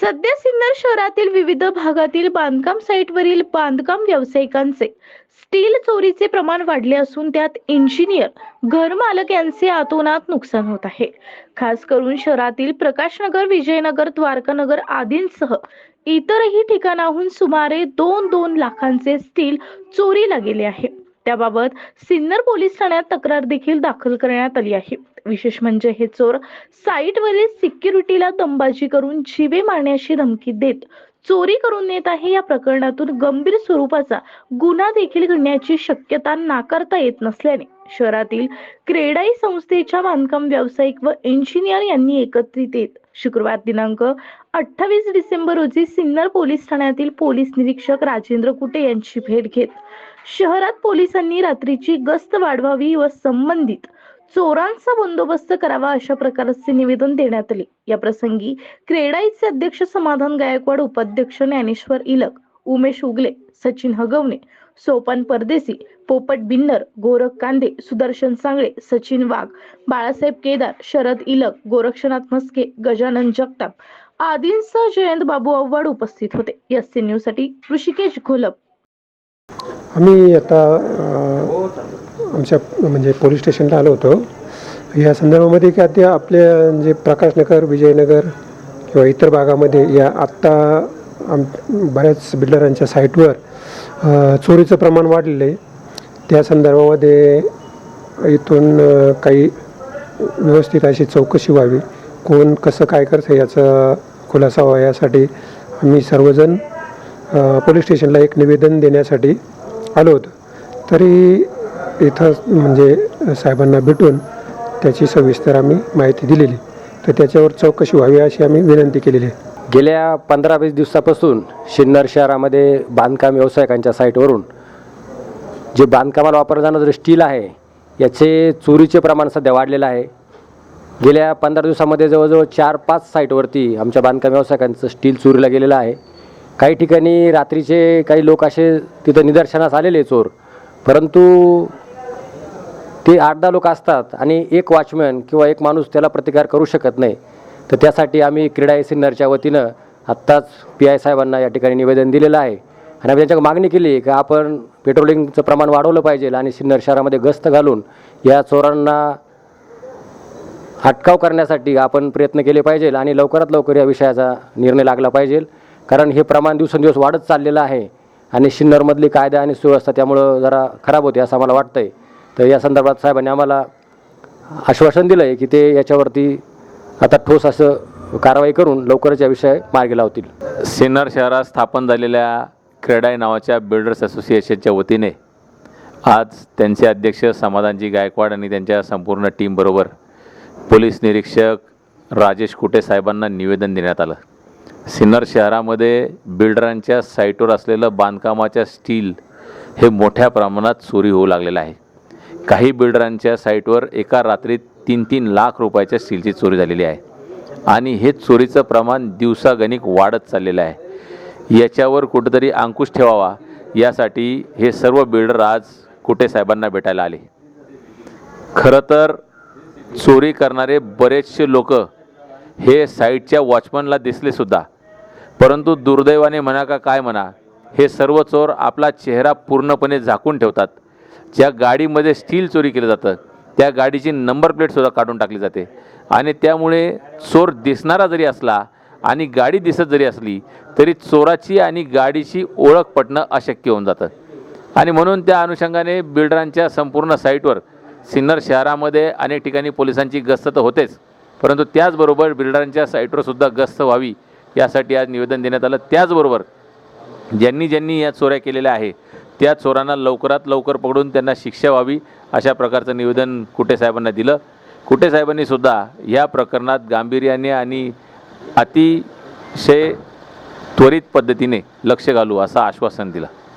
सध्या सिन्नर शहरातील विविध भागातील बांधकाम साईटवरील बांधकाम व्यावसायिकांचे स्टील चोरीचे प्रमाण वाढले असून त्यात इंजिनियर घरमालक यांचे आतोनात नुकसान होत आहे. खास करून शहरातील प्रकाशनगर विजयनगर द्वारकानगर आदींसह इतरही ठिकाणाहून सुमारे दोन दोन लाखांचे स्टील चोरीला गेले आहे. त्याबाबत सिन्नर पोलीस ठाण्यात तक्रार देखील दाखल करण्यात आली आहे. विशेष म्हणजे हे चोर साईटवरील सिक्युरिटीला दमबाजी करून जीवे मारण्याची धमकी देत चोरी करून नेत आहे या प्रकरणातून गंभीर स्वरूपाचा गुन्हा देखील घडण्याची शक्यता नाकारता येत नसल्याने शहरातील क्रेडाई संस्थेच्या बांधकाम व्यावसायिक व इंजिनियर यांनी एकत्रित येत शुक्रवार दिनांक अठ्ठावीस डिसेंबर रोजी सिन्नर पोलीस ठाण्यातील पोलीस निरीक्षक राजेंद्र कुटे यांची भेट घेत शहरात पोलिसांनी रात्रीची गस्त वाढवावी व संबंधित चोरांचा बंदोबस्त करावा अशा प्रकारचे निवेदन देण्यात आले. या प्रसंगी क्रेडाईचे अध्यक्ष समाधान गायकवाड उपाध्यक्ष ज्ञानेश्वर इलक उमेश उगले सचिन हगवणे सोपान परदेसी पोपट बिन्नर गोरख कांदे सुदर्शन सांगळे सचिन वाघ बाळासाहेब केदार शरद इलक गोरक्षनाथ मस्के गजानन जगताप आदींसह जयंत बाबू आव्हाड उपस्थित होते. एस सी न्यूजसाठी ऋषिकेश घोलप. आम्ही आता आमच्या म्हणजे पोलीस स्टेशनला आलो होतो. या संदर्भामध्ये की आता आपल्या जे प्रकाशनगर विजयनगर किंवा इतर भागामध्ये या आत्ता आम बऱ्याच बिल्डरांच्या साईटवर चोरीचं प्रमाण वाढलेलं आहे. त्या संदर्भामध्ये इथून काही व्यवस्थित अशी चौकशी व्हावी. कोण कसं काय करतं याचा खुलासा व्हावा यासाठी आम्ही सर्वजण पोलीस स्टेशनला एक निवेदन देण्यासाठी आलो होतो तरी इथं म्हणजे साहेबांना भेटून त्याची सविस्तर आम्ही माहिती दिलेली. तर त्याच्यावर चौकशी व्हावी अशी आम्ही विनंती केलेली आहे. गेल्या पंधरा वीस दिवसापासून सिन्नर शहरामध्ये बांधकाम व्यावसायिकांच्या साईटवरून जे बांधकामाला वापरलं जाणारं जे स्टील आहे याचे चोरीचे प्रमाण सध्या वाढलेलं आहे. गेल्या पंधरा दिवसामध्ये जवळजवळ चार पाच साईटवरती आमच्या बांधकाम व्यावसायिकांचं स्टील चोरीला गेलेलं आहे. काही ठिकाणी रात्रीचे काही लोक असे तिथं निदर्शनास आलेले चोर. परंतु ते आठ दहा लोक असतात आणि एक वॉचमॅन किंवा एक माणूस त्याला प्रतिकार करू शकत नाही. तर त्यासाठी आम्ही क्रीडा सिन्नरच्या वतीनं आत्ताच पी आय साहेबांना या ठिकाणी निवेदन दिलेलं आहे. आणि आम्ही त्यांच्या मागणी केली की आपण पेट्रोलिंगचं प्रमाण वाढवलं पाहिजे आणि सिन्नर शहरामध्ये गस्त घालून या चोरांना अटकाव करण्यासाठी आपण प्रयत्न केले पाहिजे आणि लवकरात लवकर या विषयाचा निर्णय लागला पाहिजे. कारण हे प्रमाण दिवसेंदिवस वाढत चाललेलं आहे आणि सिन्नरमधली कायदा आणि सुव्यवस्था त्यामुळं जरा खराब होते असं आम्हाला वाटतंय. तर या संदर्भात साहेबांनी आम्हाला आश्वासन दिलं आहे की ते याच्यावरती आता ठोस असं कारवाई करून लवकरच या विषय मार्गी लावतील. सिन्नर शहरात स्थापन झालेल्या क्रेडाई नावाच्या बिल्डर्स असोसिएशनच्या वतीने आज त्यांचे अध्यक्ष समाधानजी गायकवाड आणि त्यांच्या संपूर्ण टीमबरोबर पोलीस निरीक्षक राजेश कुटे साहेबांना निवेदन देण्यात आलं. सिन्नर शहरामध्ये बिल्डरांच्या साईटवर असलेलं बांधकामाच्या स्टील हे मोठ्या प्रमाणात चोरी होऊ लागलेलं आहे. काही बिल्डरांच्या साईटवर एका रात्रीत तीन तीन लाख रुपयाच्या स्टीलची चोरी झालेली आहे. आणि हे चोरीचं प्रमाण दिवसागणिक वाढत चाललेलं आहे. याच्यावर कुठेतरी अंकुश ठेवावा यासाठी हे सर्व बिल्डर आज कुठे साहेबांना भेटायला आले. खरं तर चोरी करणारे बरेचसे लोक हे साईटच्या वॉचमनला दिसले सुद्धा. परंतु दुर्दैवाने म्हणा का काय म्हणा हे सर्व चोर आपला चेहरा पूर्णपणे झाकून ठेवतात. ज्या गाडीमध्ये स्टील चोरी केलं जातं त्या गाडीची नंबर प्लेटसुद्धा काढून टाकली जाते. आणि त्यामुळे चोर दिसणारा जरी असला आणि गाडी दिसत जरी असली तरी चोराची आणि गाडीची ओळख पटणं अशक्य होऊन जातं. आणि म्हणून त्या अनुषंगाने बिल्डरांच्या संपूर्ण साईटवर सिन्नर शहरामध्ये अनेक ठिकाणी पोलिसांची गस्त तर होतेच. परंतु त्याचबरोबर बिल्डरांच्या साईटवरसुद्धा गस्त व्हावी यासाठी आज निवेदन देण्यात आलं. त्याचबरोबर ज्यांनी ज्यांनी या चोऱ्या केलेल्या आहे त्या चोरांना लवकरात लवकर पकडून त्यांना शिक्षा व्हावी अशा प्रकारचं निवेदन कुटे साहेबांना दिलं. कुटे साहेबांनी सुद्धा या प्रकरणात गांभीर्याने आणि अतिशय त्वरित पद्धतीने लक्ष घालू असं आश्वासन दिलं.